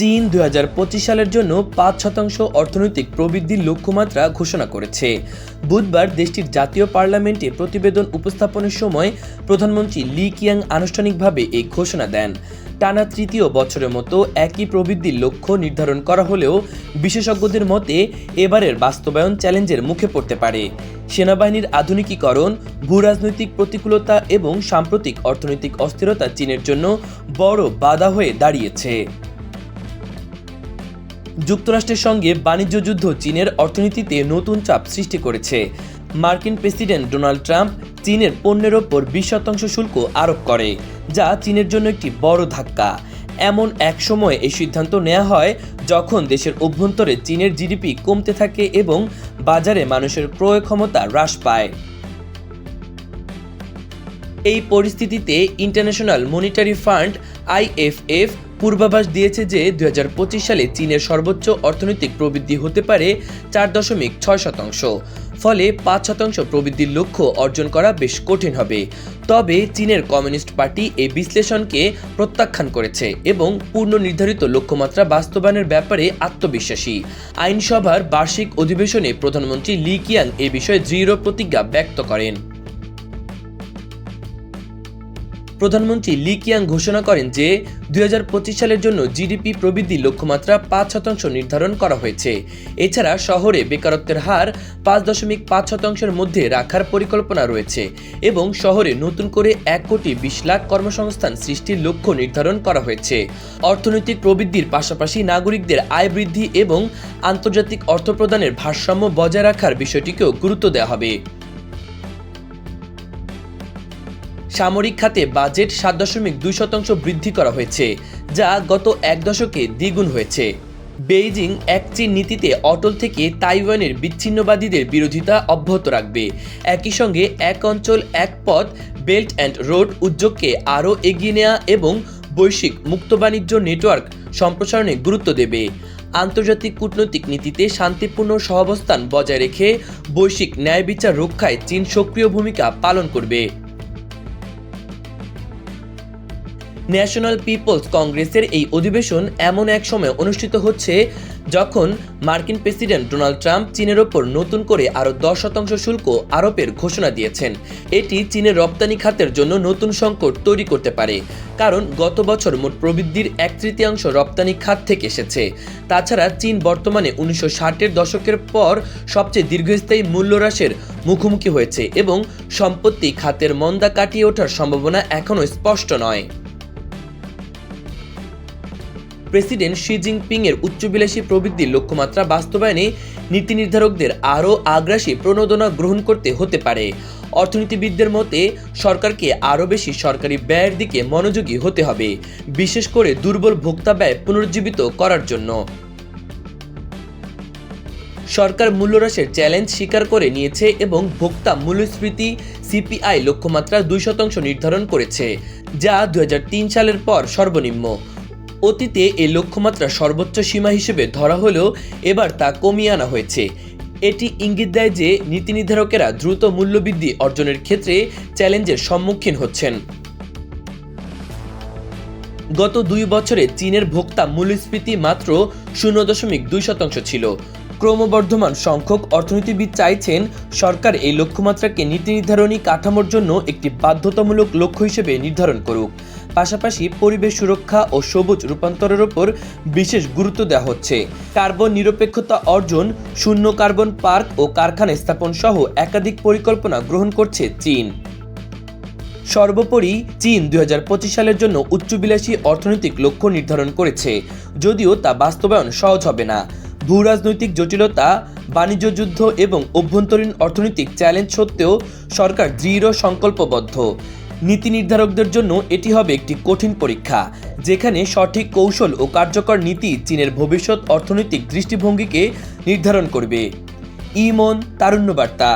চীন দু হাজার পঁচিশ সালের জন্য পাঁচ শতাংশ অর্থনৈতিক প্রবৃদ্ধির লক্ষ্যমাত্রা ঘোষণা করেছে। বুধবার দেশটির জাতীয় পার্লামেন্টে প্রতিবেদন উপস্থাপনের সময় প্রধানমন্ত্রী লি কিয়াং আনুষ্ঠানিকভাবে এই ঘোষণা দেন। টানা তৃতীয় বছরের মতো একই প্রবৃদ্ধির লক্ষ্য নির্ধারণ করা হলেও বিশেষজ্ঞদের মতে এবারের বাস্তবায়ন চ্যালেঞ্জের মুখে পড়তে পারে। সেনাবাহিনীর আধুনিকীকরণ, ভূরাজনৈতিক প্রতিকূলতা এবং সাম্প্রতিক অর্থনৈতিক অস্থিরতা চীনের জন্য বড় বাধা হয়ে দাঁড়িয়েছে। যুক্তরাষ্ট্রের সঙ্গে বাণিজ্য যুদ্ধ চীনের অর্থনীতিতে নতুন চাপ সৃষ্টি করেছে। মার্কিন প্রেসিডেন্ট ডোনাল্ড ট্রাম্প চীনের পণ্যের ওপর বিশ শতাংশ শুল্ক আরোপ করে, যা চীনের জন্য একটি বড় ধাক্কা। এমন এক সময় এই সিদ্ধান্ত নেওয়া হয় যখন দেশের অভ্যন্তরে চীনের জিডিপি কমতে থাকে এবং বাজারে মানুষের ক্রয় ক্ষমতা হ্রাস পায়। এই পরিস্থিতিতে ইন্টারন্যাশনাল মনিটারি ফান্ড আইএফএফ পূর্বাভাস দিয়েছে যে দু হাজার পঁচিশ সালে চীনের সর্বোচ্চ অর্থনৈতিক প্রবৃদ্ধি হতে পারে চার দশমিক ছয় শতাংশ। ফলে পাঁচ শতাংশ প্রবৃদ্ধির লক্ষ্য অর্জন করা বেশ কঠিন হবে। তবে চীনের কমিউনিস্ট পার্টি এই বিশ্লেষণকে প্রত্যাখ্যান করেছে এবং পূর্ণ নির্ধারিত লক্ষ্যমাত্রা বাস্তবায়নের ব্যাপারে আত্মবিশ্বাসী। আইনসভার বার্ষিক অধিবেশনে প্রধানমন্ত্রী লি কিয়াং এ বিষয়ে দৃঢ় প্রতিজ্ঞা ব্যক্ত করেন। প্রধানমন্ত্রী লি কিয়াং ঘোষণা করেন যে দুই হাজার পঁচিশ সালের জন্য জিডিপি প্রবৃদ্ধি লক্ষ্যমাত্রা পাঁচ শতাংশ নির্ধারণ করা হয়েছে। এছাড়া শহরে বেকারত্বের হার পাঁচ দশমিক পাঁচ শতাংশের মধ্যে রাখার পরিকল্পনা রয়েছে এবং শহরে নতুন করে এক কোটি বিশ লাখ কর্মসংস্থান সৃষ্টির লক্ষ্য নির্ধারণ করা হয়েছে। অর্থনৈতিক প্রবৃদ্ধির পাশাপাশি নাগরিকদের আয় বৃদ্ধি এবং আন্তর্জাতিক অর্থ প্রদানের ভারসাম্য বজায় রাখার বিষয়টিকেও গুরুত্ব দেওয়া হবে। সামরিক খাতে বাজেট সাত দশমিক দুই শতাংশ বৃদ্ধি করা হয়েছে, যা গত এক দশকে দ্বিগুণ হয়েছে। বেইজিং এক চীন নীতিতে অটল থেকে তাইওয়ানের বিচ্ছিন্নবাদীদের বিরোধিতা অব্যাহত রাখবে। একই সঙ্গে এক অঞ্চল, এক পথ, বেল্ট অ্যান্ড রোড উদ্যোগকে আরও এগিয়ে নেওয়া এবং বৈশ্বিক মুক্ত বাণিজ্য নেটওয়ার্ক সম্প্রসারণে গুরুত্ব দেবে। আন্তর্জাতিক কূটনৈতিক নীতিতে শান্তিপূর্ণ সহাবস্থান বজায় রেখে বৈশ্বিক ন্যায় বিচার রক্ষায় চীন সক্রিয় ভূমিকা পালন করবে। ন্যাশনাল পিপলস কংগ্রেসের এই অধিবেশন এমন এক সময় অনুষ্ঠিত হচ্ছে যখন মার্কিন প্রেসিডেন্ট ডোনাল্ড ট্রাম্প চীনের ওপর নতুন করে আরও দশ শতাংশ শুল্ক আরোপের ঘোষণা দিয়েছেন। এটি চীনের রপ্তানি খাতের জন্য নতুন সংকট তৈরি করতে পারে, কারণ গত বছর মোট প্রবৃদ্ধির এক তৃতীয়াংশ রপ্তানি খাত থেকে এসেছে। তাছাড়া চীন বর্তমানে উনিশশো ষাটের দশকের পর সবচেয়ে দীর্ঘস্থায়ী মূল্য হ্রাসের মুখোমুখি হয়েছে এবং সম্পত্তি খাতের মন্দা কাটিয়ে ওঠার সম্ভাবনা এখনও স্পষ্ট নয়। প্রেসিডেন্ট শি জিনপিং এর উচ্চবিলাসী প্রবৃদ্ধির লক্ষ্যমাত্রা বাস্তবায়নে নীতি নির্ধারকদের আরও আগ্রাসী প্রণোদনা গ্রহণ করতে হতে পারে। অর্থনীতিবিদদের মতে, সরকারকে আরও বেশি সরকারি ব্যয়ের দিকে মনোযোগী হতে হবে, বিশেষ করে দুর্বল ভোক্তা ব্যয় পুনরুজ্জীবিত করার জন্য। সরকার মূল্যহ্রাসের চ্যালেঞ্জ স্বীকার করে নিয়েছে এবং ভোক্তা মূল্যস্ফীতি সিপিআই লক্ষ্যমাত্রা দুই শতাংশ নির্ধারণ করেছে, যা দু হাজার তিন সালের পর সর্বনিম্ন। অতীতে এই লক্ষ্যমাত্রা সর্বোচ্চ সীমা হিসেবে ধরা হলেও এবার তা কমিয়ে আনা হয়েছে। এটি ইঙ্গিত দেয় যে নীতি নির্ধারকেরা দ্রুত মূল্যবৃদ্ধি অর্জনের ক্ষেত্রে চ্যালেঞ্জের সম্মুখীন হচ্ছেন। গত দুই বছরে চীনের ভোক্তা মূল্যস্ফীতি মাত্র শূন্য দশমিক দুই শতাংশ ছিল। ক্রমবর্ধমান সংখ্যক অর্থনীতিবিদ চাইছেন সরকার এই লক্ষ্যমাত্রাকে নীতি নির্ধারণী কাঠামোর জন্য একটি বাধ্যতামূলক লক্ষ্য হিসেবে নির্ধারণ করুক। পাশাপাশি পরিবেশ সুরক্ষা ও সবুজ রূপান্তরের ওপর বিশেষ গুরুত্ব দেওয়া হচ্ছে। কার্বন নিরপেক্ষতা অর্জন, শূন্য কার্বন পার্ক ও কারখানা স্থাপন সহ একাধিক পরিকল্পনা গ্রহণ করছে চীন। সর্বোপরি চীন দু হাজার পঁচিশ সালের জন্য উচ্চবিলাসী অর্থনৈতিক লক্ষ্য নির্ধারণ করেছে, যদিও তা বাস্তবায়ন সহজ হবে না। ভূ রাজনৈতিক জটিলতা, বাণিজ্য যুদ্ধ এবং অভ্যন্তরীণ অর্থনৈতিক চ্যালেঞ্জ সত্ত্বেও সরকার দৃঢ় সংকল্পবদ্ধ। নীতি নির্ধারকদের জন্য এটি হবে একটি কঠিন পরীক্ষা, যেখানে সঠিক কৌশল ও কার্যকর নীতি চীনের ভবিষ্যৎ অর্থনৈতিক দৃষ্টিভঙ্গিকে নির্ধারণ করবে। ইমন তারুণ্য বার্তা